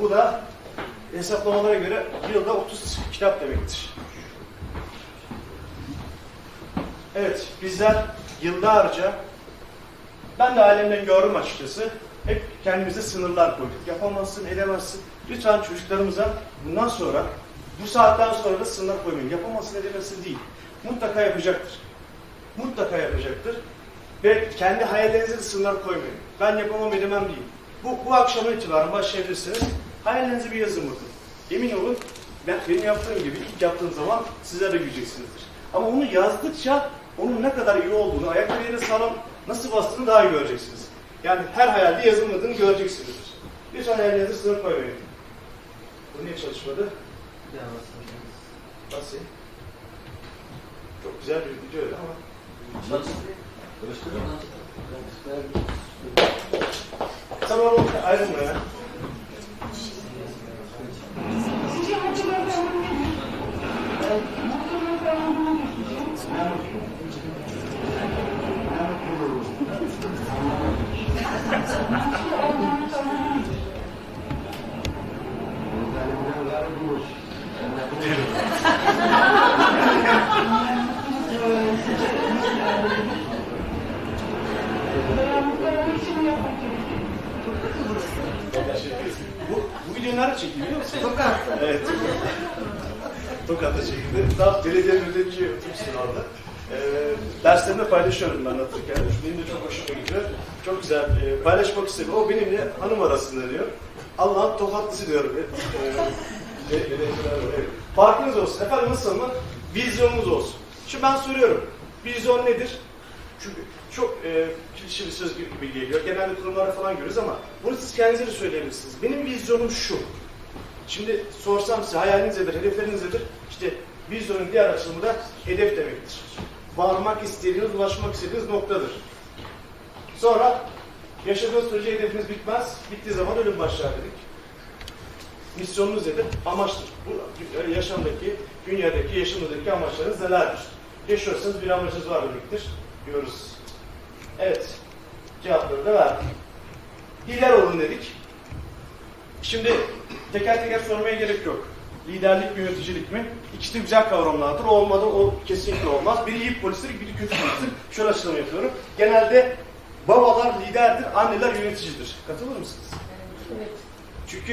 Bu da hesaplamalara göre yılda 30 kitap demektir. Evet, bizler yıllarca ben de ailemden gördüm açıkçası. Hep kendimize sınırlar koyduk. Yapamazsın, edemezsin. Lütfen çocuklarımıza bundan sonra, bu saatten sonra da sınırlar koymayın. Yapamazsın, edemezsin değil. Mutlaka yapacaktır. Mutlaka yapacaktır. Ve kendi hayallerinize sınırlar koymayın. Ben yapamam, edemem değil. Bu, bu akşamın itibaren başlayabilirsiniz. Hayallerinizi bir yazın bakın. Emin olun, ben, benim yaptığım gibi ilk yaptığım zaman sizler de güleceksinizdir. Ama onu yazdıkça onun ne kadar iyi olduğunu, ayakları yere sağlam nasıl bastığını daha iyi göreceksiniz. Yani her hayalde yazılmadığını göreceksinizdir. Lütfen hayallerinize sınır koymayın. Bu niye çalışmadı? Nasıl? Çok güzel bir video öyle ama. Tamam oğlum ayrılma ya. Bu, bu video nerede musun? Tokat. Evet. Tokat'ta çekildi. Tam belediye müddetçi oturmuşsun orada. Ee, derslerinde paylaşıyorum ben anlatırken. Benim de çok hoşuma gidiyor. Çok güzel e, paylaşmak istedim. O benimle hanım arasında diyor. Allah'ın tokatlısı diyorum. Ee, e, evet. Farkınız olsun. Efendim nasıl mı? Vizyonunuz olsun. Şimdi ben soruyorum. Vizyon nedir? Çünkü çok e, bir söz gibi geliyor. Genelde kurumlara falan görüyoruz ama bunu siz kendinize de söyleyebilirsiniz. Benim vizyonum şu. Şimdi sorsam size hayaliniz nedir, hedefleriniz nedir? İşte vizyonun diğer açılımı da hedef demektir. Varmak istediğiniz, ulaşmak istediğiniz noktadır. Sonra yaşadığınız sürece hedefiniz bitmez. Bittiği zaman ölüm başlar dedik. Misyonunuz nedir? Amaçtır. Bu yaşamdaki, dünyadaki, yaşamdaki amaçlarınız nelerdir? Yaşıyorsanız bir amacınız var demektir. Diyoruz. Evet. Cevapları da verdik. Lider olun dedik. Şimdi teker teker sormaya gerek yok. Liderlik mi, yöneticilik mi? İkisi de güzel kavramlardır. O olmadan o kesinlikle olmaz. Biri iyi polistir, biri kötü polistir. Şöyle açıklama yapıyorum. Genelde babalar liderdir, anneler yöneticidir. Katılır mısınız? Evet. Çünkü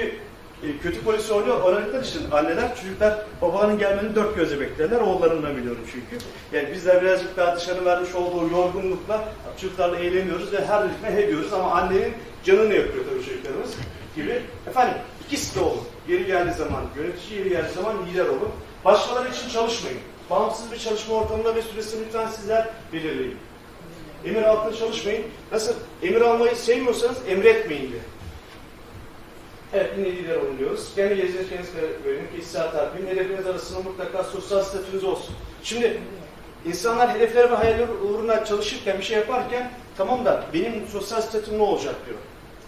e, kötü polis oynuyor, oynadıkları için anneler, çocuklar babaların gelmeni dört gözle beklerler. Oğullarından biliyorum çünkü. Yani bizler birazcık daha dışarı vermiş olduğu yorgunlukla çocuklarla eğleniyoruz ve her ritme he diyoruz ama annenin canını yakıyor tabii çocuklarımız gibi. Efendim ikisi de olun. Yeri geldiği zaman yönetici, yeri geldiği zaman lider olun. Başkaları için çalışmayın. Bağımsız bir çalışma ortamında ve süresini lütfen sizler belirleyin. Emir altında çalışmayın. Nasıl? Emir almayı sevmiyorsanız emretmeyin de. Evet, yine lider olun diyoruz. Kendi gezdirkeniz bölüm, kişisel takvim, hedefiniz arasında mutlaka sosyal statünüz olsun. Şimdi insanlar hedefler ve hayaller uğruna çalışırken, bir şey yaparken tamam da benim sosyal statüm ne olacak diyor.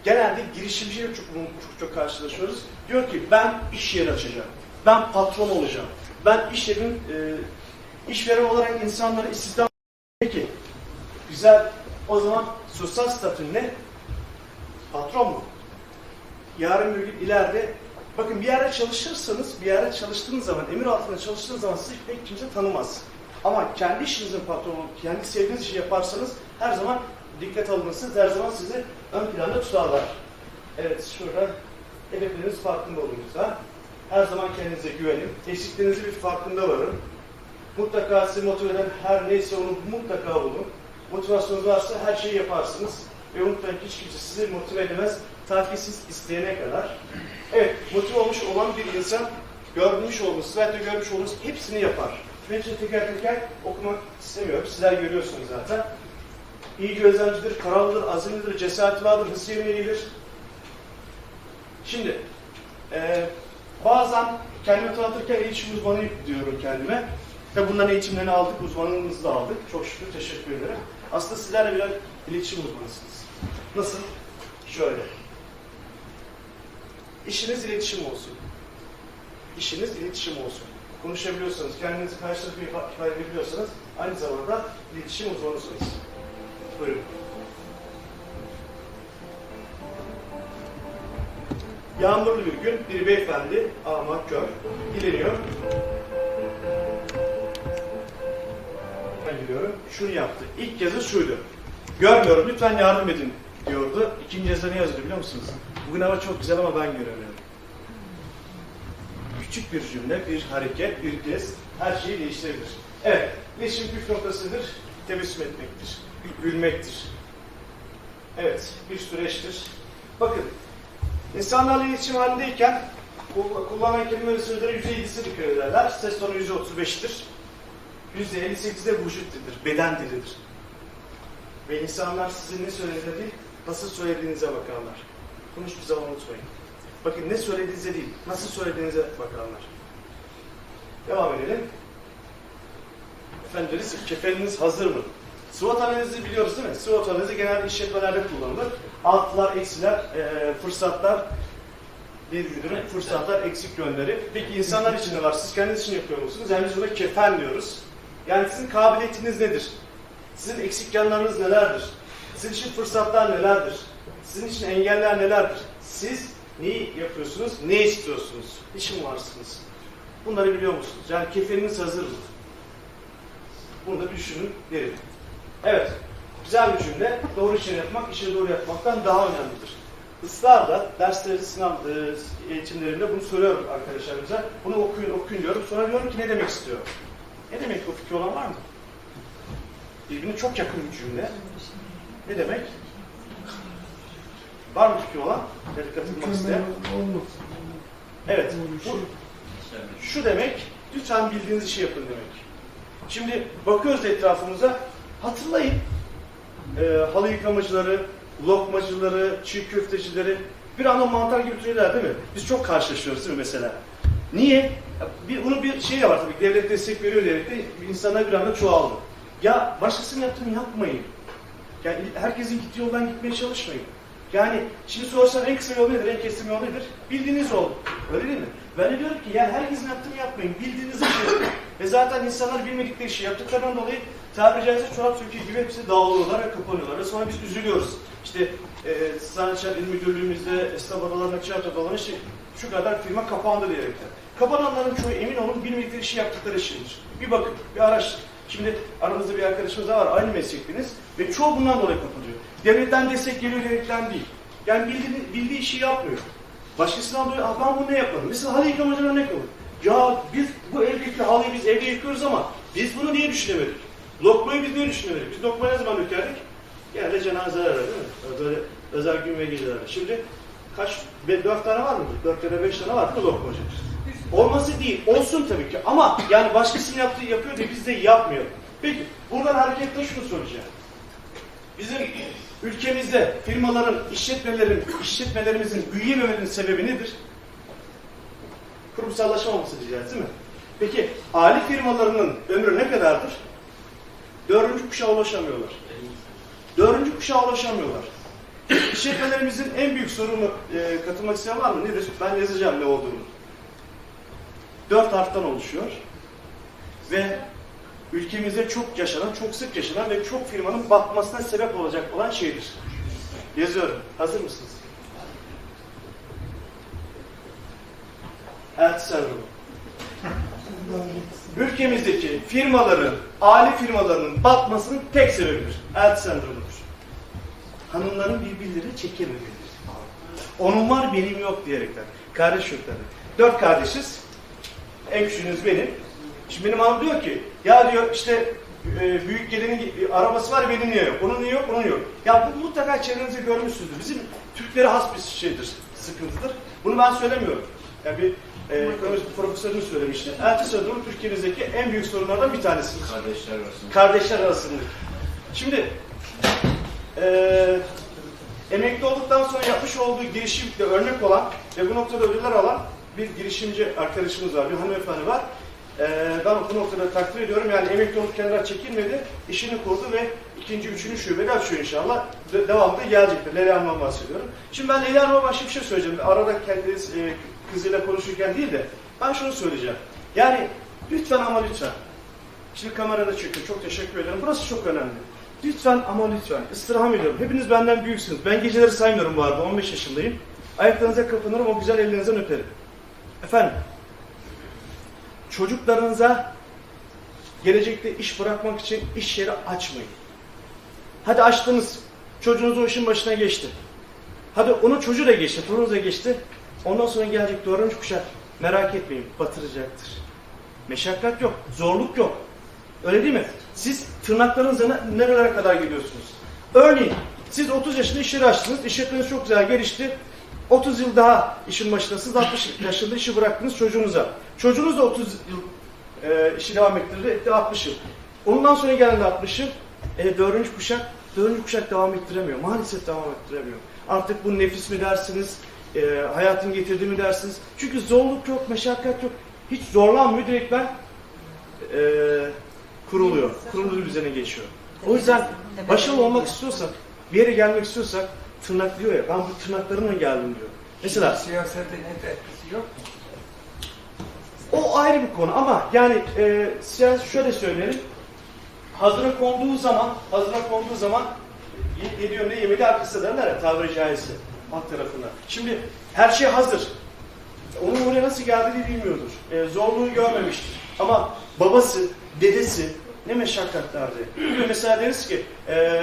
Genelde girişimciyle çok, çok, çok karşılaşıyoruz. Diyor ki ben iş yeri açacağım. Ben patron olacağım. Ben iş yerinin e, işveren olarak insanları istihdam Peki, güzel. O zaman sosyal statün ne? Patron mu? yarın bir gün ileride bakın bir yerde çalışırsanız, bir yerde çalıştığınız zaman, emir altında çalıştığınız zaman sizi pek kimse tanımaz. Ama kendi işinizin patronu, kendi sevdiğiniz işi yaparsanız her zaman dikkat alınırsınız, her zaman sizi ön planda tutarlar. Evet, şurada hedefleriniz farkında lütfen. Her zaman kendinize güvenin. Eksikliğinizi bir farkında varın. Mutlaka sizi motive eden her neyse onu mutlaka bulun. Motivasyonunuz varsa her şeyi yaparsınız. Ve unutmayın hiç kimse sizi motive edemez. Ta ki siz isteyene kadar. Evet, motive olmuş olan bir insan görmüş olduğunuz, slaytta görmüş olduğunuz hepsini yapar. İçin teker teker okumak istemiyorum. Sizler görüyorsunuz zaten. İyi gözlemcidir, kararlıdır, azimlidir, cesareti vardır, hız yemeğidir. Şimdi, e, bazen kendimi tanıtırken iletişim uzmanı diyorum kendime. Ve bunların eğitimlerini aldık, uzmanlığımızı da aldık. Çok şükür, teşekkür ederim. Aslında sizler birer iletişim uzmanısınız. Nasıl? Şöyle. İşiniz iletişim olsun. İşiniz iletişim olsun. Konuşabiliyorsanız, kendinizi karşı tarafı ifade edebiliyorsanız aynı zamanda iletişim uzmanısınız. Buyurun. Yağmurlu bir gün bir beyefendi ama kör ileniyor. Ben gidiyorum. Şunu yaptı. İlk yazı şuydu. Görmüyorum lütfen yardım edin diyordu. İkinci yazıda ne yazıyordu biliyor musunuz? Bugün hava çok güzel ama ben göremiyorum. Küçük bir cümle, bir hareket, bir gest her şeyi değiştirebilir. Evet, iletişim püf noktasıdır. Tebessüm etmektir. Gülmektir. Evet, bir süreçtir. Bakın, insanlarla iletişim halindeyken kull- kullanılan kelime sözleri %7'si dikkat ederler. Ses tonu %35'tir. %58'de vücut dilidir, beden dilidir. Ve insanlar sizin ne söylediğinize değil, nasıl söylediğinize bakarlar. Bunu hiçbir zaman unutmayın. Bakın ne söylediğinize değil, nasıl söylediğinize bakarlar. Devam edelim. Efendim deriz ki kefeniniz hazır mı? SWOT analizi biliyoruz değil mi? SWOT analizi genelde işletmelerde kullanılır. Artılar, eksiler, e, fırsatlar, bildirim, fırsatlar, eksik yönleri. Peki insanlar için ne var? Siz kendiniz için yapıyor musunuz? Yani biz buna kefen diyoruz. Yani sizin kabiliyetiniz nedir? Sizin eksik yanlarınız nelerdir? Sizin için fırsatlar nelerdir? Sizin için engeller nelerdir? Siz neyi yapıyorsunuz? Ne istiyorsunuz? İşin varsınız. Bunları biliyor musunuz? Yani kefeniniz hazır mı? Bunu da düşünün, verin. Evet, güzel bir cümle. Doğru işini yapmak, işi doğru yapmaktan daha önemlidir. Israrla dersleri, sınav e, eğitimlerinde bunu söylüyorum arkadaşlarımıza. Bunu okuyun, okuyun diyorum. Sonra diyorum ki ne demek istiyor? Ne demek o fikri olan var mı? Birbirine çok yakın bir cümle. Ne demek? Var mı fikri olan? Da katılmak isteyen? Evet. Bu, şu demek, lütfen bildiğiniz işi yapın demek. Şimdi bakıyoruz etrafımıza, hatırlayın. Ee, halı yıkamacıları, lokmacıları, çiğ köftecileri bir anda mantar gibi türüyorlar değil mi? Biz çok karşılaşıyoruz değil mi mesela? Niye? Bir, bunun bir şeyi var tabii, devlet destek veriyor diyerek de insanlar bir anda çoğaldı. Ya başkasının yaptığını yapmayın. Yani herkesin gittiği yoldan gitmeye çalışmayın. Yani şimdi sorsan en kısa yol nedir, en kestirme yol nedir? Bildiğiniz yol. Öyle değil mi? Ben de diyorum ki ya herkesin yaptığını yapmayın. Bildiğinizi yapın. Ve zaten insanlar bilmedikleri işi yaptıklarından dolayı tabiri caizse çorap söküğü gibi hepsi dağılıyorlar ve kapanıyorlar. Ve sonra biz üzülüyoruz. İşte e, Sanatçılar İl Müdürlüğümüzde esnaf adalarına tiyatro adalarına işte, şu kadar firma kapandı diyerekten. Kapananların çoğu emin olun bilmedikleri işi yaptıkları işindir. Bir bakın, bir araştırın. Şimdi aramızda bir arkadaşımız var, aynı meslektiniz ve çoğu bundan dolayı kapatıyor. Devletten destek geliyor diyerekten değil. Yani bildiği, bildiği işi yapmıyor. Başkasından dolayı, "Aa, ben bunu ne yaparım? Mesela halı yıkamacılar ne olur? Ya biz bu evdeki halıyı biz evde yıkıyoruz ama biz bunu niye düşünemedik? Lokmayı biz niye düşünemedik? Biz lokmayı ne zaman dökerdik? Genelde cenazeler değil mi? Böyle özel gün ve gecelerde. Şimdi kaç, dört tane var mı? Dört da beş tane var mı lokmacı? Olması değil, olsun tabii ki. Ama yani başkasının yaptığı yapıyor diye biz de yapmayalım. Peki, buradan hareketle şunu soracağım. Bizim ülkemizde firmaların, işletmelerin, işletmelerimizin büyüyememenin sebebi nedir? Kurumsallaşamaması diyeceğiz değil mi? Peki aile firmalarının ömrü ne kadardır? Dördüncü kuşağa ulaşamıyorlar. Dördüncü kuşağa ulaşamıyorlar. İşletmelerimizin en büyük sorunu e, katılmak isteyen var mı? Nedir? Ben yazacağım ne olduğunu. Dört harften oluşuyor. Ve ülkemizde çok yaşanan, çok sık yaşanan ve çok firmanın batmasına sebep olacak olan şeydir. Yazıyorum. Hazır mısınız? Elti sendromu. Ülkemizdeki firmaların, aile firmalarının batmasının tek sebebidir. Elti sendromudur. Hanımların birbirleri çekememelidir. Onun var benim yok diyerekten. Kardeş tabii. Dört kardeşiz. En küçüğünüz benim. Şimdi benim hanım diyor ki ya diyor işte e, büyük gelinin arabası var benim niye yok? Onun niye yok? Onun yok. Ya bu mutlaka çevrenizde görmüşsünüzdür. Bizim Türklere has bir şeydir, sıkıntıdır. Bunu ben söylemiyorum. Yani bir e, ekonomist profesörümüz söylemişti. Elti sendromu Türkiye'mizdeki en büyük sorunlardan bir tanesidir. Kardeşler arasında. Kardeşler arasındaki. Şimdi eee emekli olduktan sonra yapmış olduğu girişimle örnek olan ve bu noktada ödüller alan bir girişimci arkadaşımız var, bir hanımefendi var. Eee ben bu noktada takdir ediyorum. Yani emekli olup kenara çekilmedi, işini kurdu ve ikinci, üçüncü şubede açıyor inşallah. De- devamında gelecektir. Leyla Hanım'dan bahsediyorum. Şimdi ben Leyla Hanım'a başka bir şey söyleyeceğim. Arada kendiniz e, kızıyla konuşurken değil de ben şunu söyleyeceğim. Yani lütfen ama lütfen Şimdi kamerada çekiyor. Çok teşekkür ederim. Burası çok önemli. Lütfen ama lütfen istirham ediyorum. Hepiniz benden büyüksünüz. Ben geceleri saymıyorum bu arada. 15 yaşındayım. Ayaklarınıza kapanırım, o güzel ellerinizden öperim. Efendim, çocuklarınıza gelecekte iş bırakmak için iş yeri açmayın. Hadi açtınız, çocuğunuz o işin başına geçti. Hadi onun çocuğu da geçti, torunuz da geçti. Ondan sonra gelecek doğranmış kuşak. Merak etmeyin, batıracaktır. Meşakkat yok, zorluk yok. Öyle değil mi? Siz tırnaklarınızla ne- nerelere kadar gidiyorsunuz? Örneğin siz 30 yaşında iş açtınız, işletmeniz çok güzel gelişti. 30 yıl daha işin başındasınız, 60 yaşında işi bıraktınız çocuğunuza. Çocuğunuz da 30 yıl e, işi devam ettirdi, etti 60 yıl. Ondan sonra geldi 60 yıl, e, dördüncü kuşak, dördüncü kuşak devam ettiremiyor. Maalesef devam ettiremiyor. Artık bu nefis mi dersiniz, e, hayatın getirdiği mi dersiniz? Çünkü zorluk yok, meşakkat yok. Hiç zorlanmıyor, direkt ben e, kuruluyor. Kurulu düzene geçiyor. O yüzden başarılı olmak istiyorsak, bir yere gelmek istiyorsak tırnak diyor ya, ben bu tırnaklarımla geldim diyor. Mesela Siyasetin etkisi yok mu? o ayrı bir konu ama yani e, siyaset şöyle söyleyelim. Hazıra konduğu zaman, hazıra konduğu zaman ye- yedi yönde yemedi arkası derler ya tabiri caizse alt tarafında. Şimdi her şey hazır. Onun oraya nasıl geldiğini bilmiyordur. E, zorluğu görmemiştir. Ama babası, dedesi ne meşakkatlerdi. Mesela deriz ki e,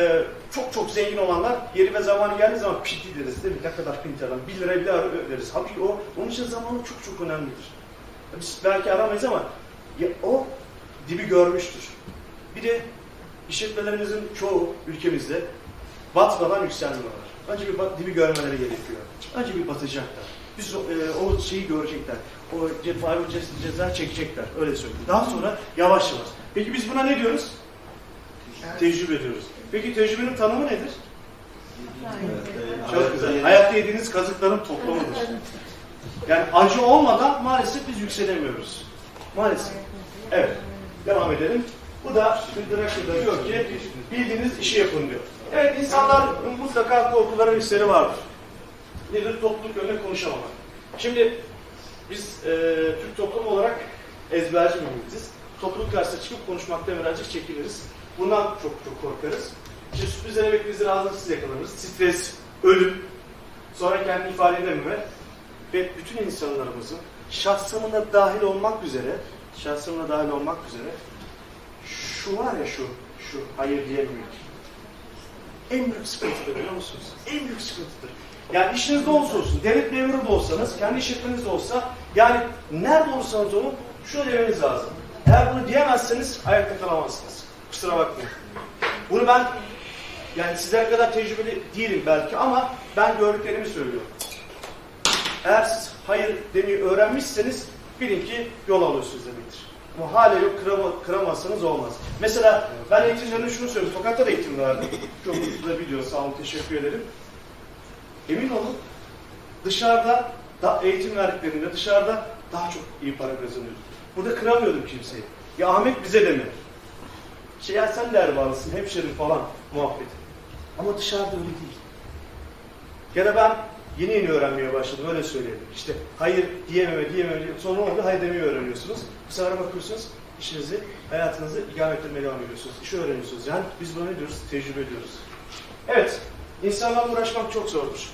çok çok zengin olanlar yeri ve zamanı geldiği zaman pinti deriz değil mi? Ne kadar pinti adam? 1 lira bile öderiz. Halbuki o, onun için zamanı çok çok önemlidir. Biz belki aramayız ama ya, o dibi görmüştür. Bir de işletmelerimizin çoğu ülkemizde batmadan yükselme. Önce bir dibi görmeleri gerekiyor. Önce bir batacaklar. Biz o, e, o şeyi görecekler. O cefayı ceza çekecekler. Öyle söyleyeyim. Daha sonra yavaş yavaş. Peki biz buna ne diyoruz? Tecrübe diyoruz. Peki tecrübenin tanımı nedir? Çok güzel. Hayatta yediğiniz kazıkların toplamıdır. Yani acı olmadan maalesef biz yükselemiyoruz. Maalesef. Evet. Devam edelim. Bu da Hıdrakı'da diyor ki bildiğiniz işi yapın diyor. Evet insanlar mutlaka korkuları hisleri vardır. Nedir? Topluluk önünde konuşamamak. Şimdi biz e, Türk toplumu olarak ezberci milletiz. Topluluk karşısına çıkıp konuşmakta birazcık çekiniriz. Bundan çok çok korkarız. İşte sürprizlere beklediğiniz hazırlıksız yakalanırız. Stres, ölüm, sonra kendini ifade edememe ve bütün insanlarımızın şahsımına dahil olmak üzere şahsımına dahil olmak üzere şu var ya şu, şu hayır diyememek. En büyük sıkıntıdır biliyor musunuz? En büyük sıkıntıdır. Yani işiniz de olsa olsun, devlet memuru da olsanız, kendi işletmeniz de olsa, yani nerede olursanız olun, şunu demeniz lazım. Eğer bunu diyemezseniz ayakta kalamazsınız. Kusura bakmayın. Bunu ben, yani sizler kadar tecrübeli değilim belki ama ben gördüklerimi söylüyorum. Eğer siz hayır demeyi öğrenmişseniz bilin ki yol alıyorsunuz demektir. Yok kırama, kıramazsanız olmaz. Mesela ben eğitimlerine şunu söylüyorum. Tokat'ta da eğitim verdim. Çok mutlu biliyor. Sağ olun. Teşekkür ederim. Emin olun dışarıda da eğitim verdiklerinde dışarıda daha çok iyi para kazanıyordum. Burada kıramıyordum kimseyi. Ya Ahmet bize de mi? Şey ya sen de Erbaanlısın, hemşerim falan muhabbet. Ama dışarıda öyle değil. Ya da ben yeni yeni öğrenmeye başladım öyle söyleyelim. İşte hayır diyememe diyememe sonra oldu hayır demeyi öğreniyorsunuz. Sefer bakıyorsunuz işinizi, hayatınızı ikame ettirmeye devam ediyorsunuz. İşi öğreniyorsunuz. Yani biz buna ne diyoruz? Tecrübe ediyoruz. Evet, insanlarla uğraşmak çok zordur.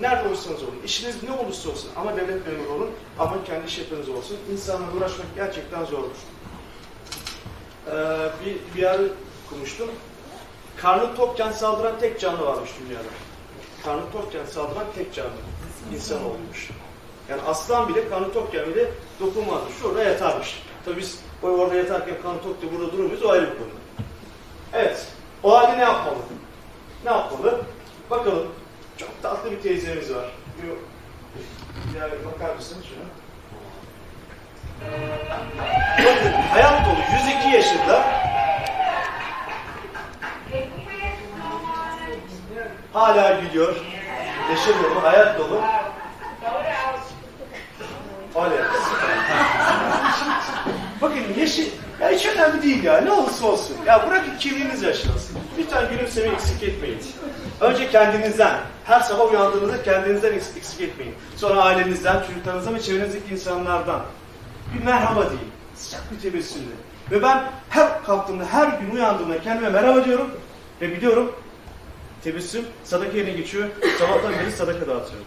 Nerede olursanız olun, işiniz ne olursa olsun ama devlet memuru olun, ama kendi işletmeniz olsun. İnsanlarla uğraşmak gerçekten zordur. Ee, bir, bir yer okumuştum. Karnı tokken saldıran tek canlı varmış dünyada. Karnı tokken saldıran tek canlı insan olmuş. Yani aslan bile karnı tokken bile dokunmazmış. Şurada yatarmış. Tabii biz o orada yatarken karnı tok diye burada durmuyoruz. O ayrı bir konu. Evet. O halde ne yapmalı? Ne yapmalı? Bakalım. Çok tatlı bir teyzemiz var. Bir, bir bakar mısın şuna? Hayat dolu 102 yaşında hala gülüyor. Neşe dolu, hayat dolu. Hala. Yaşı ya hiç önemli değil ya. Ne olursa olsun. Ya bırakın kimliğiniz yaşlasın. Lütfen gülümsemeyi eksik etmeyin. Önce kendinizden. Her sabah uyandığınızda kendinizden eksik, eksik etmeyin. Sonra ailenizden, çocuklarınızdan ve çevrenizdeki insanlardan. Bir merhaba deyin. Sıcak bir tebessümle. Ve ben her kalktığımda, her gün uyandığımda kendime merhaba diyorum. Ve biliyorum tebessüm sadaka yerine geçiyor. Sabahtan beri sadaka dağıtıyorum.